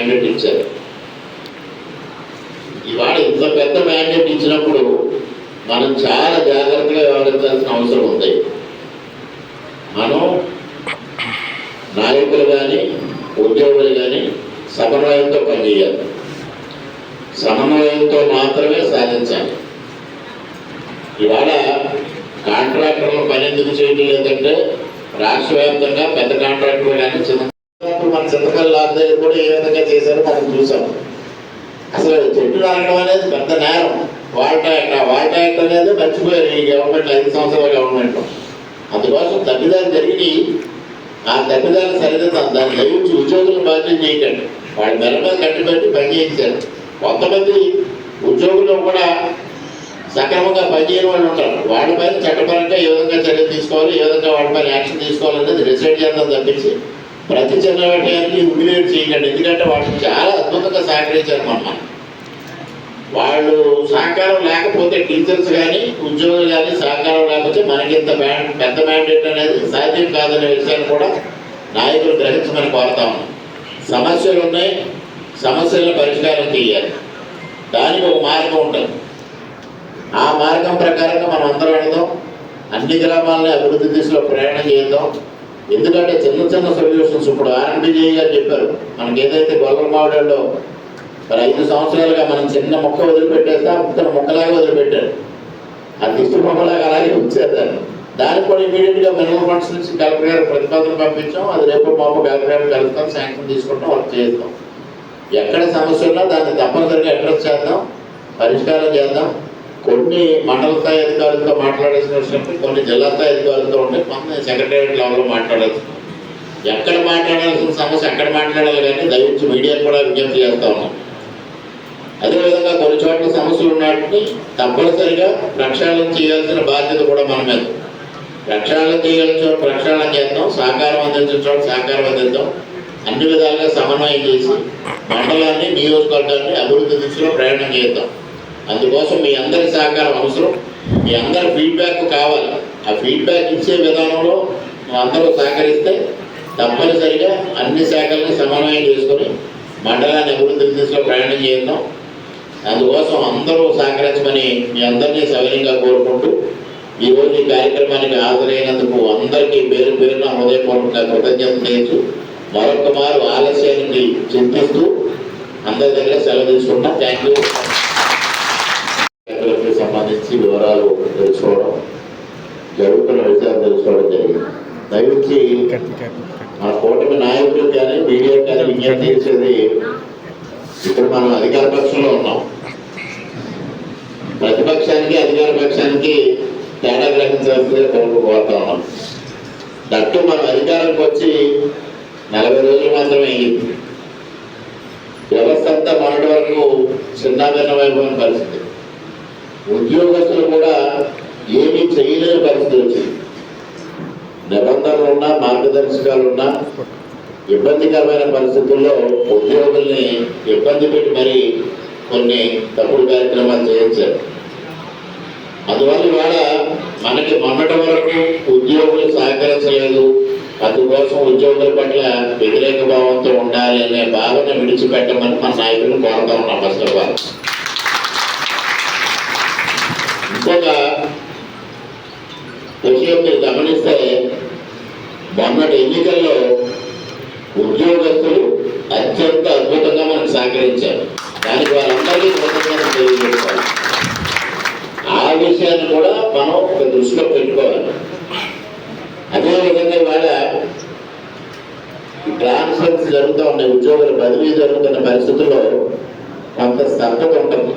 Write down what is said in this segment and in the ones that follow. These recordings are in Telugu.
మ్యాండేట్ ఇచ్చారు. ఇవాళ ఇంత పెద్ద మ్యాండేట్ ఇచ్చినప్పుడు మనం చాలా జాగ్రత్తగా వ్యవహరించాల్సిన అవసరం ఉంది. మనం నాయకులు కానీ ఉద్యోగులు కానీ సమన్వయంతో పనిచేయాలి. సమన్వయంతో మాత్రమే సాధించాలి. ఇవాళ కాంట్రాక్టర్లు పని ఎందుకు చేయడం లేదంటే రాష్ట్ర వ్యాప్తంగా పెద్ద కాంట్రాక్టర్లు కానీ చిన్న ఇప్పుడు మన కూడా ఏ విధంగా చేశారో మనం చూసాం. అసలు చెట్టు నాటడం అనేది పెద్ద నేరం. వాల్ట్ యాక్ట్ ఆ వాల్ట్ యాక్ట్ అనేది మర్చిపోయారు ఈ గవర్నమెంట్ ఐదు సంవత్సరాల గవర్నమెంట్ అందుకోసం తప్పిదాలు జరిగి ఆ తప్పిదాలు సరిదిద్దాం దాన్ని దయచేసి ఉద్యోగులు బాధ్యత చేయకండి. వాళ్ళ నెల మీద కట్టుబెట్టి పని చేయించారు. కొంతమంది ఉద్యోగులు కూడా సక్రమంగా పనిచేయని వాళ్ళు ఉంటారు. వాళ్ళపైన చట్టపరంగా ఏ విధంగా చర్య తీసుకోవాలి ఏ విధంగా వాళ్ళపైన యాక్షన్ తీసుకోవాలనేది డిసైడ్ చేద్దాం తప్పించి ప్రతి చిన్న విషయానికి హ్యూమిలేట్ చేయగలడు. ఎందుకంటే వాళ్ళు చాలా అద్భుతంగా సహకరించారు మొన్న. వాళ్ళు సహకారం లేకపోతే టీచర్స్ కానీ ఉద్యోగులు కానీ సహకారం లేకపోతే మనకి ఇంత మ్యాండ్ పెద్ద మ్యాండేట్ అనేది సాధ్యం కాదనే విషయాన్ని కూడా నాయకులు గ్రహించమని కోరుతా ఉన్నాం. సమస్యలు ఉన్నాయి. సమస్యలను పరిష్కారం చేయాలి. దానికి ఒక మార్గం ఉంటుంది. ఆ మార్గం ప్రకారంగా మనం అందరం వెళదాం. అన్ని గ్రామాలని అభివృద్ధి దిశలో ప్రయాణం చేద్దాం. ఎందుకంటే చిన్న చిన్న సొల్యూషన్స్ ఇప్పుడు ఆర్ఎండ్బిజే గారు చెప్పారు. మనకి ఏదైతే గొల్ల మావిడలో మరి ఐదు సంవత్సరాలుగా మనం చిన్న మొక్క వదిలిపెట్టేస్తే ఆ మొక్కలాగా వదిలిపెట్టారు. ఆ దిష్టి బొమ్మలాగా అలాగే ఉంచేదాన్ని దానికి కూడా ఇమీడియట్గా మినరల్ ఫండ్స్ నుంచి కలెక్టర్ గారు ప్రతిపాదన పంపించాం. అది రేపు మాపు కలెక్టర్ గారు కలుస్తాం శాంక్షన్ తీసుకుంటాం వర్క్ చేస్తాం. ఎక్కడ సమస్య ఉన్నా దాన్ని తప్పనిసరిగా అడ్రస్ చేద్దాం పరిష్కారం చేద్దాం. కొన్ని మండల స్థాయి అధికారులతో మాట్లాడాల్సిన విషయం కొన్ని జిల్లా స్థాయి అధికారులతో ఉంటే కొంత సెక్రటేరియట్ లెవెల్లో మాట్లాడాల్సి ఎక్కడ మాట్లాడాల్సిన సమస్య ఎక్కడ మాట్లాడాలి కానీ దయచేసి మీడియాకు కూడా విజ్ఞప్తి చేస్తా ఉన్నాం. అదేవిధంగా కొన్ని చోట్ల సమస్యలు ఉన్నట్టు తప్పనిసరిగా ప్రక్షాళన చేయాల్సిన బాధ్యత కూడా మన మీద ప్రక్షాళన చేయాల్సిన చోట ప్రక్షాళన చేద్దాం సహకారం అందించిన చోట సహకారం అందిద్దాం. అన్ని విధాలుగా సమన్వయం చేసి మండలాన్ని నియోజకవర్గాన్ని అభివృద్ధి దిశలో ప్రయాణం చేద్దాం. అందుకోసం మీ అందరి సహకారం అవసరం. మీ అందరి ఫీడ్బ్యాక్ కావాలి. ఆ ఫీడ్బ్యాక్ ఇచ్చే విధానంలో అందరూ సహకరిస్తే తప్పనిసరిగా అన్ని శాఖలను సమన్వయం చేసుకొని మండలాన్ని అభివృద్ధి దిశలో ప్రయాణం చేద్దాం. అందుకోసం అందరూ సహకరించమని మీ అందరినీ సవినయంగా కోరుకుంటూ ఈరోజు ఈ కార్యక్రమానికి హాజరైనందుకు అందరికీ పేరు పేరున హృదయపూర్వకంగా కృతజ్ఞత చేయొచ్చు మరొక మారు ఆలస్యానికి చింతిస్తూ అందరి దగ్గర సెలవు తీసుకుంటాం థ్యాంక్ యూ రైతులకు సంబంధించి వివరాలు తెలుసుకోవడం జరుగుతున్న విషయాలు తెలుసుకోవడం జరిగింది. దయచేసి మన కూటమి నాయకులు కానీ మీడియా కానీ విజ్ఞప్తి చేసేది ఇప్పుడు మనం అధికార పక్షంలో ఉన్నాం. ప్రతిపక్షానికి అధికార పక్షానికి తేడా గ్రహించాల్సిందిగా కోరుకుపోతా ఉన్నాం. దట్టు మనం అధికారంకి వచ్చి నలభై రోజులు మాత్రమే అయ్యింది. వ్యవస్థ అంతా మొన్నటి వరకు చిన్నాభిన్నమైపోయిన పరిస్థితి. ఉద్యోగస్తులు కూడా ఏమీ చేయలేని పరిస్థితి వచ్చింది. నిబంధనలు ఉన్నా మార్గదర్శకాలు ఉన్నా ఇబ్బందికరమైన పరిస్థితుల్లో ఉద్యోగుల్ని ఇబ్బంది పెట్టి మరి కొన్ని తప్పుడు కార్యక్రమాలు చేయించారు. అందువల్ల ఇవాళ మనకి మొన్నటి వరకు ఉద్యోగులు సహకరించలేదు. అందుకోసం ఉద్యోగుల పట్ల వ్యతిరేక భావంతో ఉండాలి అనే భావన విడిచిపెట్టమని మన నాయకులు కోరుతా ఉన్నాం ఫస్ట్ ఆఫ్ ఆల్. ఇంకొక గమనిస్తే మొన్నటి ఎన్నికల్లో ఉద్యోగస్తులు అత్యంత అద్భుతంగా మనకు సహకరించారు. దానికి వాళ్ళందరికీ కృతజ్ఞత తెలియజేసుకోవాలి. ఆ విషయాన్ని కూడా మనం ఒక దృష్టిలో పెట్టుకోవాలి. అదేవిధంగా ఇవాళ ట్రాన్స్ఫర్స్ జరుగుతూ ఉన్నాయి ఉద్యోగుల బదిలీ జరుగుతున్న పరిస్థితుల్లో కొంత స్తబ్దత ఉంటుంది.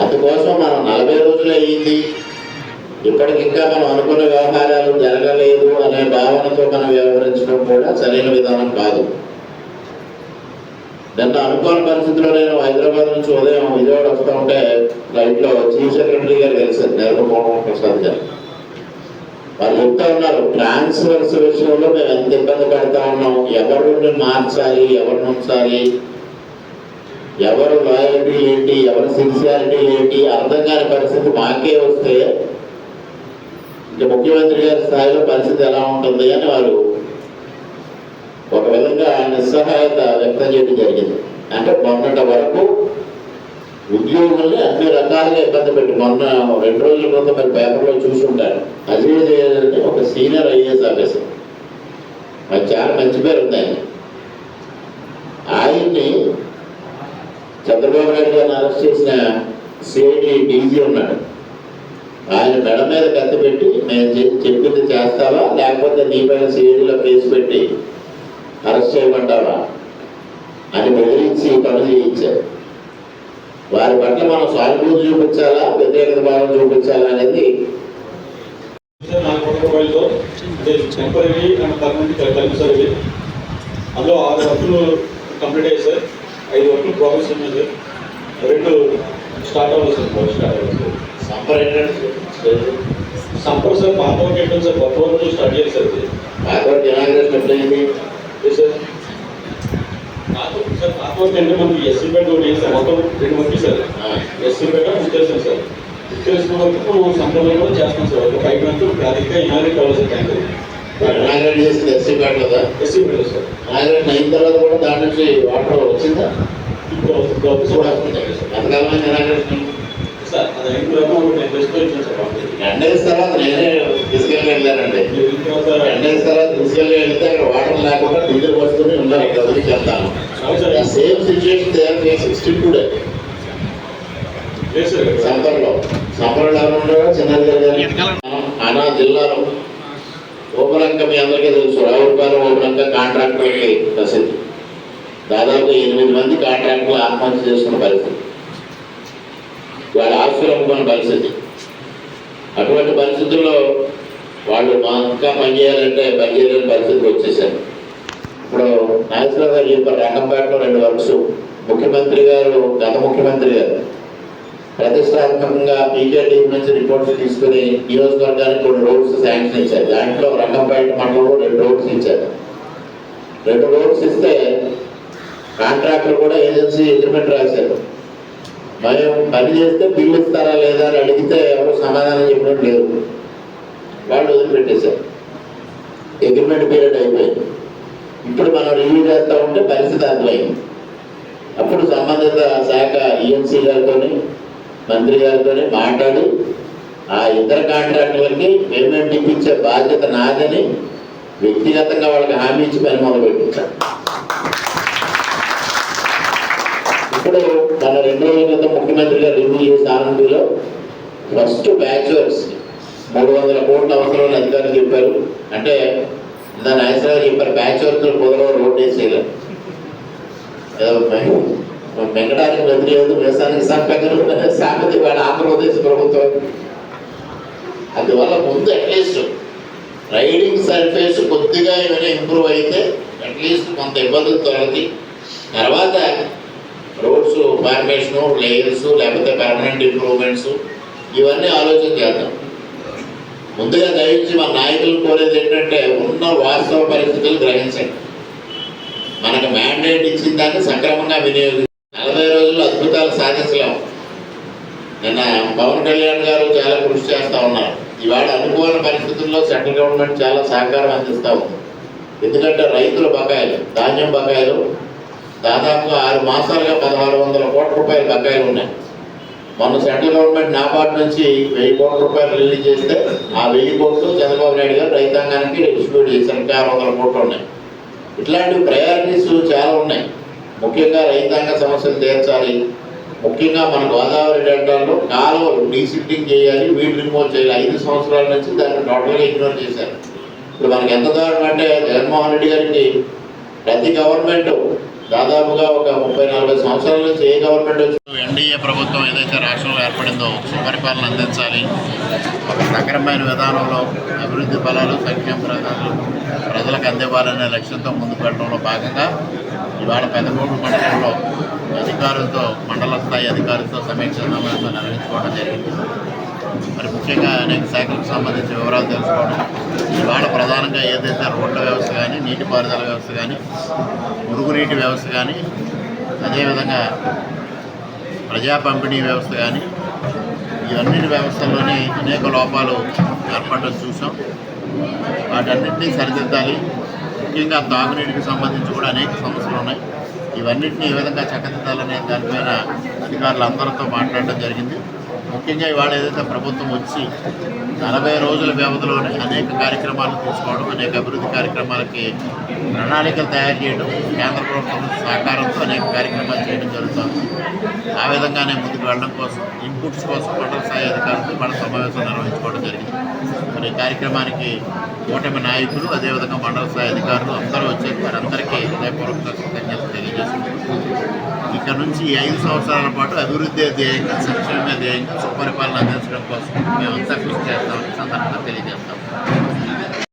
అందుకోసం మనం నలభై రోజులు అయ్యింది. ఇప్పటికి ఇంకా మనం అనుకున్న వ్యవహారాలు జరగలేదు అనే భావనతో మనం వ్యవహరించడం కూడా సరైన విధానం కాదు. నిన్న అనుకోని పరిస్థితిలో నేను హైదరాబాద్ నుంచి ఉదయం విజయవాడ వస్తూ ఉంటే ఫ్లైట్లో చీఫ్ సెక్రటరీ గారు కలిసారు నిర్మమోహన్ ప్రసాద్ గారు. వాళ్ళు చెప్తా ఉన్నారు ట్రాన్స్ఫర్స్ విషయంలో మేము ఎంత ఇబ్బంది పడతా ఉన్నాం ఎవరిని మార్చాలి ఎవరిని ఉంచాలి ఎవరు లాయల్టీ ఏంటి ఎవరి సిన్సియారిటీ ఏంటి అర్థం కాని పరిస్థితి మాకే వస్తే ముఖ్యమంత్రి గారి స్థాయిలో పరిస్థితి ఎలా ఉంటుంది అని వారు ఒక విధంగా నిస్సహాయత వ్యక్తం చేయడం జరిగింది. అంటే మొన్నటి వరకు ఉద్యోగుల్ని అన్ని రకాలుగా ఇబ్బంది పెట్టి మొన్న రెండు రోజుల క్రితం మరి పేపర్లో చూసుంటారు. అజయ్ అని ఒక సీనియర్ ఐఏఎస్ ఆఫీసర్. మరి చాలా మంచి పేరు ఉంది ఆయన. ఆయన్ని చంద్రబాబు నాయుడు గారిని అరెస్ట్ చేసిన సిఐడి డీజీ ఉన్నాడు. ఆయన మెడ మీద కత్తి పెట్టి నేను చెప్పింది చేస్తావా? లేకపోతే నీ పైన సిఐడిలో కేసు పెట్టి అరెస్ట్ చేయమంటావా? అని బెదిరించి పనులు చేయించారు. వారి పట్ల మనం సానుభూతి చూపించాలా? వ్యతిరేకత భావం చూపించాలా అనేది టెంపరీ అండ్ పర్మనెంట్ ఇది అందులో ఆరు వర్కులు కంప్లీట్ అయ్యాయి సార్. ఐదు వర్కులు ప్రోగ్రెస్ ఉన్నాయి సార్. రెండు స్టార్ట్ అవ్వాలి సార్. స్టార్ట్ అవ్వాలి సార్. సంపరేటెడ్ సంపర్ సార్ వర్క్ ఏంటంటే సార్ కొత్త వర్క్ స్టార్ట్ ఇది. పాస్వర్డ్ ఇనాగ్రేషన్ ఎప్పుడైంది సార్ సార్ వర్క్ అంటే మనకి ఎస్సీ ఒకటి మొత్తం రెండు సార్. SC sir. వరకు మనం సంపర్లో కూడా చేస్తాం సార్. ఒక ఫైవ్ మంత్స్ అధికంగా ఇనాగ్రేట్ అవ్వాలి సార్ ట్యాంక్. ఇనాగ్రేట్ చేసింది ఎస్సీ కార్డు కదా? SC bed sir. ఇనాగ్రేట్ అయిన తర్వాత కూడా దాని నుంచి వాటర్ వచ్చిందా? ఇప్పుడు ఇప్పుడు ఇనాగ్రేషన్ సార్ అది తర్వాత సార్ నేనే తీసుకెళ్ళి వెళ్ళానండి. అయిన తర్వాత తీసుకెళ్ళి వెళ్తే అక్కడ వాటర్ లేకుండా డీజిల్ వస్తుంది ఉండాలి గదికి వెళ్తాను సేమ్ సిచ్యువేషన్ తయారు సిక్స్టీ టూ డే. లేదు సార్ ఇక్కడ. సంపర్లో. సంపర్లో ఎవరు ఉన్నారో చిన్న అనా జిల్లాలో. ఓపలంక మీ అందరికీ తెలుసు. రావులపాలెం ఓపలంక కాంట్రాక్టర్కి ప్రసిద్ధి. దాదాపు ఎనిమిది మంది కాంట్రాక్టర్లు ఆత్మహత్య చేసుకున్న పరిస్థితి. వాళ్ళ ఆస్తులు అమ్ముకున్న పరిస్థితి. అటువంటి పరిస్థితుల్లో వాళ్ళు మా ఇంకా పనిచేయాలంటే పనిచేయలేని పరిస్థితికి వచ్చేసారు. ఇప్పుడు నాగేశ్వరరావు గారు చెప్పారు రంగంపేటలో రెండు వర్క్స్. ముఖ్యమంత్రి గారు గత ముఖ్యమంత్రి గారు. ప్రతిష్టాత్మకంగా పీకేటీ నుంచి రిపోర్ట్స్ తీసుకుని నియోజకవర్గానికి కొన్ని రోడ్స్ శాంక్షన్ ఇచ్చారు. దాంట్లో రంగంపేట మండలంలో రెండు రోడ్స్ ఇచ్చారు. రెండు రోడ్స్ ఇస్తే కాంట్రాక్టర్ కూడా ఏజెన్సీ అగ్రిమెంట్ రాశారు. మేము పని చేస్తే బిల్లు ఇస్తారా లేదా అని అడిగితే ఎవరు సమాధానం చెప్పడం లేదు. వాళ్ళు వదిలిపెట్టేశారు. అగ్రిమెంట్ పీరియడ్ అయిపోయింది. ఇప్పుడు మనం రివ్యూ చేస్తూ ఉంటే పరిస్థితి అర్థమైంది. అప్పుడు సంబంధిత శాఖ ఈఎన్సీ గారితో మంత్రి గారితో మాట్లాడి ఆ ఇతర కాంట్రాక్టులకి పేమెంట్ ఇప్పించే బాధ్యత నాదని వ్యక్తిగతంగా వాళ్ళకి హామీ ఇచ్చి పని మొదలు పెట్టించారు ఇప్పుడు మన రెండు రోజుల క్రితం ముఖ్యమంత్రి రివ్యూ చేసిన ఆనందిలో ఫస్ట్ బ్యాచ్ మూడు వందల కోట్ల అవసరం అధికారులు చెప్పారు. అంటే దాని నాగేశ్వరరావు చెప్పారు. బ్యాచ్ పొదలో రోడ్ వేసేయాలి ఏదో మె- వెంకటానికి వ్యవసాయానికి సంపంగా సామెత వాడు ఆంధ్రప్రదేశ్ ప్రభుత్వం. అందువల్ల ముందు అట్లీస్ట్ రైడింగ్ సర్ఫేస్ కొద్దిగా ఏమైనా ఇంప్రూవ్ అయితే అట్లీస్ట్ కొంత ఇబ్బందులు తొలగి తర్వాత రోడ్స్ ఫార్మేషను లేయర్స్ లేకపోతే పర్మనెంట్ ఇంప్రూవ్మెంట్స్ ఇవన్నీ ఆలోచన చేద్దాం. ముందుగా దయచి మా నాయకులు కోరేది ఏంటంటే ఉన్న వాస్తవ పరిస్థితులు గ్రహించండి. మనకు మ్యాండేట్ ఇచ్చిన దాన్ని సక్రమంగా వినియోగించి నలభై రోజుల్లో అద్భుతాలు సాధించలేము. నిన్న పవన్ కళ్యాణ్ గారు చాలా కృషి చేస్తూ ఉన్నారు. ఇవాళ అనుకూల పరిస్థితుల్లో సెంట్రల్ గవర్నమెంట్ చాలా సహకారం అందిస్తూ ఉంది. ఎందుకంటే రైతుల బకాయిలు ధాన్యం బకాయిలు దాదాపుగా ఆరు మాసాలుగా పదహారు వందల కోట్ల రూపాయల బకాయిలు ఉన్నాయి. మొన్న సెంట్రల్ గవర్నమెంట్ నాబార్డ్ నుంచి వెయ్యి కోట్ల రూపాయలు రిలీజ్ చేస్తే ఆ వెయ్యి కోట్లు చంద్రబాబు నాయుడు గారు రైతాంగానికి డిస్ట్రిబ్యూట్ చేశారు. ఇంకా ఆరు వందల కోట్లు ఉన్నాయి. ఇట్లాంటి ప్రయారిటీస్ చాలా ఉన్నాయి. ముఖ్యంగా రైతాంగ సమస్యలు తీర్చాలి. ముఖ్యంగా మన గోదావరి డెల్టాలో కాలువలు డీసిల్టింగ్ చేయాలి వీడ్ రిమూవ్ చేయాలి. ఐదు సంవత్సరాల నుంచి దాన్ని టోటల్గా ఇగ్నోర్ చేశారు. ఇప్పుడు మనకి ఎంత దారుణం అంటే జగన్మోహన్ రెడ్డి గారికి ప్రతి గవర్నమెంట్ దాదాపుగా ఒక ముప్పై నలభై సంవత్సరాల నుంచి ఏ గవర్నమెంట్ ఎన్డీఏ ప్రభుత్వం ఏదైతే రాష్ట్రంలో ఏర్పడిందో సుపరిపాలన అందించాలి. ఒక సక్రమైన విధానంలో అభివృద్ధి బలాలు సంక్షేమ ప్రధానాలు ప్రజలకు అందివ్వాలనే లక్ష్యంతో ముందుకు వెళ్ళడంలో భాగంగా ఇవాళ పెద్దకోడు మండలంలో అధికారులతో మండల స్థాయి అధికారులతో సమీక్ష సమావేశం నిర్వహించుకోవడం జరిగింది. మరి ముఖ్యంగా అనేక శాఖలకు సంబంధించిన వివరాలు తెలుసుకోవడం ఇవాళ ప్రధానంగా ఏదైతే రోడ్ల వ్యవస్థ కానీ నీటిపారుదల వ్యవస్థ కానీ మురుగునీటి వ్యవస్థ కానీ అదేవిధంగా ప్రజా పంపిణీ వ్యవస్థ కానీ ఇవన్నీ వ్యవస్థల్లోనే అనేక లోపాలు ఏర్పడడం చూసాం. వాటన్నింటినీ సరిదిద్దాలి. ముఖ్యంగా తాగునీటికి సంబంధించి కూడా అనేక సమస్యలు ఉన్నాయి. ఇవన్నింటినీ ఏ విధంగా చక్కదిద్దాలనే దానిపైన అధికారులందరితో మాట్లాడడం జరిగింది. ముఖ్యంగా ఇవాళ ఏదైతే ప్రభుత్వం వచ్చి నలభై రోజుల వ్యవధిలోనే అనేక కార్యక్రమాలు తీసుకోవడం అనేక అభివృద్ధి కార్యక్రమాలకి ప్రణాళికలు తయారు చేయడం కేంద్ర ప్రభుత్వం సహకారంతో అనేక కార్యక్రమాలు చేయడం జరుగుతుంది. ఆ విధంగానే ముందుకు వెళ్ళడం కోసం ఇన్పుట్స్ కోసం మండల స్థాయి అధికారులతో మన సమావేశం నిర్వహించుకోవడం జరిగింది. మరి ఈ కార్యక్రమానికి కూటమి నాయకులు అదేవిధంగా మండల స్థాయి అధికారులు అందరూ వచ్చారు వారందరికీ హృదయపూర్వక కృతజ్ఞతలు తెలియజేస్తున్నారు ఇక్కడ నుంచి ఐదు సంవత్సరాల పాటు అభివృద్ధి ధ్యేయంగా సంక్షేమ ధ్యేయంగా సుపరిపాలన అందించడం కోసం మేమంతా కృషి చేస్తామని సందర్భంగా తెలియజేస్తాం.